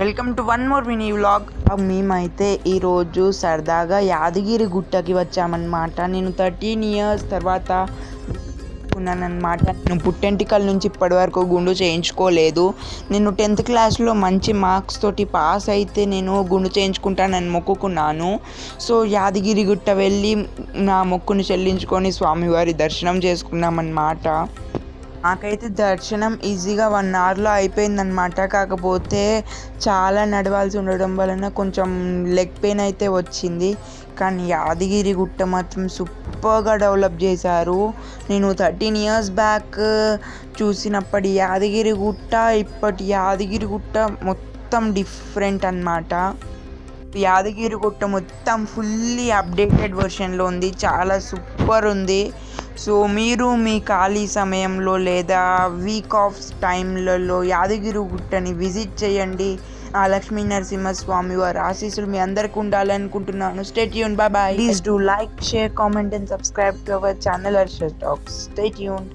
Welcome to one more mini vlog. మేమైతే ఈరోజు సరదాగా యాదగిరి గుట్టకి వచ్చామన్నమాట. నేను థర్టీన్ ఇయర్స్ తర్వాత ఉన్నానన్నమాట. నేను పుట్టెంటికల నుంచి ఇప్పటి వరకు గుండు చేయించుకోలేదు. నేను టెన్త్ క్లాస్లో మంచి మార్క్స్ తోటి పాస్ అయితే నేను గుండు చేయించుకుంటానని మొక్కుకున్నాను. సో యాదగిరి గుట్ట వెళ్ళి నా మొక్కును చెల్లించుకొని స్వామివారి దర్శనం చేసుకున్నామన్నమాట. నాకైతే దర్శనం ఈజీగా వన్ అవర్లో అయిపోయిందనమాట కాకపోతే చాలా నడవాల్సి ఉండడం వలన కొంచెం లెగ్ పెయిన్ అయితే వచ్చింది. కానీ యాదగిరి గుట్ట మాత్రం సూపర్గా డెవలప్ చేశారు. నేను థర్టీన్ ఇయర్స్ బ్యాక్ చూసినప్పటి యాదగిరి గుట్ట ఇప్పటి యాదగిరి గుట్ట మొత్తం డిఫరెంట్ అన్నమాట. యాదగిరి గుట్ట మొత్తం ఫుల్లీ అప్డేటెడ్ వెర్షన్లో ఉంది. చాలా సూపర్ ఉంది. సో మీరు మీ ఖాళీ సమయంలో లేదా వీక్ ఆఫ్ టైంలలో యాదగిరి గుట్టని విజిట్ చేయండి. ఆ లక్ష్మీ నరసింహస్వామి వారి ఆశీస్సులు మీ అందరికి ఉండాలనుకుంటున్నాను. Stay Yoon bye bye please do like share comment and subscribe to our channel అర్షర్ talks stay Yoon